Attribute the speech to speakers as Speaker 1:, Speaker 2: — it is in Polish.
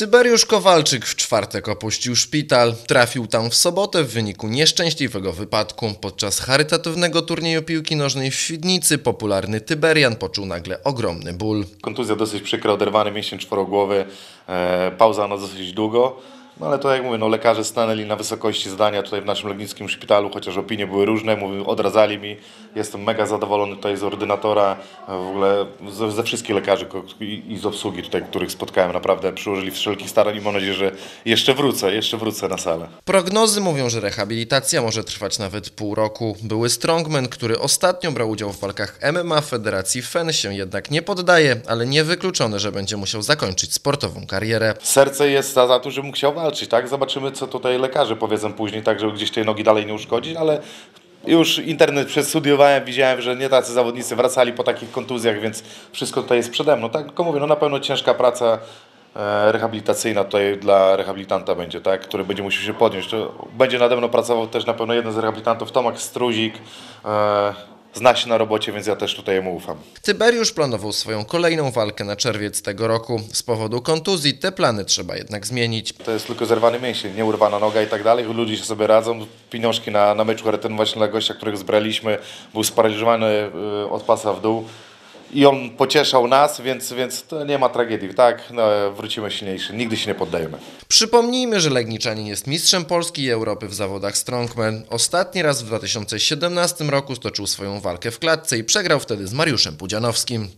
Speaker 1: Tyberiusz Kowalczyk w czwartek opuścił szpital. Trafił tam w sobotę w wyniku nieszczęśliwego wypadku. Podczas charytatywnego turnieju piłki nożnej w Świdnicy popularny Tyberian poczuł nagle ogromny ból.
Speaker 2: Kontuzja dosyć przykra, oderwany mięsień czworogłowy, e, pauza na dosyć długo. No ale to jak mówię, no lekarze stanęli na wysokości zadania tutaj w naszym legnickim szpitalu, chociaż opinie były różne, mówię, odradzali mi. Jestem mega zadowolony tutaj z ordynatora, w ogóle ze, ze wszystkich lekarzy i, i z obsługi tutaj, których spotkałem. Naprawdę przyłożyli wszelkich starań i mam nadzieję, że jeszcze wrócę, jeszcze wrócę na salę.
Speaker 1: Prognozy mówią, że rehabilitacja może trwać nawet pół roku. Były strongman, który ostatnio brał udział w walkach MMA Federacji FEN się jednak nie poddaje, ale niewykluczone, że będzie musiał zakończyć sportową karierę.
Speaker 2: Serce jest za, za to, że mógł walczyć, tak? Zobaczymy, co tutaj lekarze powiedzą później, tak, żeby gdzieś tej nogi dalej nie uszkodzić, ale już internet przestudiowałem, widziałem, że nie tacy zawodnicy wracali po takich kontuzjach, więc wszystko tutaj jest przede mną, tak? Tylko mówię, no na pewno ciężka praca e, rehabilitacyjna tutaj dla rehabilitanta będzie, tak? Który będzie musiał się podjąć. Będzie nade mną pracował też na pewno jeden z rehabilitantów, Tomak Struzik, e, zna się na robocie, więc ja też tutaj mu ufam.
Speaker 1: Tyberiusz planował swoją kolejną walkę na czerwiec tego roku. Z powodu kontuzji te plany trzeba jednak zmienić.
Speaker 2: To jest tylko zerwany mięsień, nie urwana noga i tak dalej. Ludzie się sobie radzą. Pieniążki na, na meczu charytatywnym właśnie dla gościa, którego zbraliśmy, był sparaliżowany y, od pasa w dół. I on pocieszał nas, więc, więc nie ma tragedii, tak? No, wrócimy silniejszy, nigdy się nie poddajemy.
Speaker 1: Przypomnijmy, że Legniczanin jest mistrzem Polski i Europy w zawodach strongman. Ostatni raz w 2017 roku stoczył swoją walkę w klatce i przegrał wtedy z Mariuszem Pudzianowskim.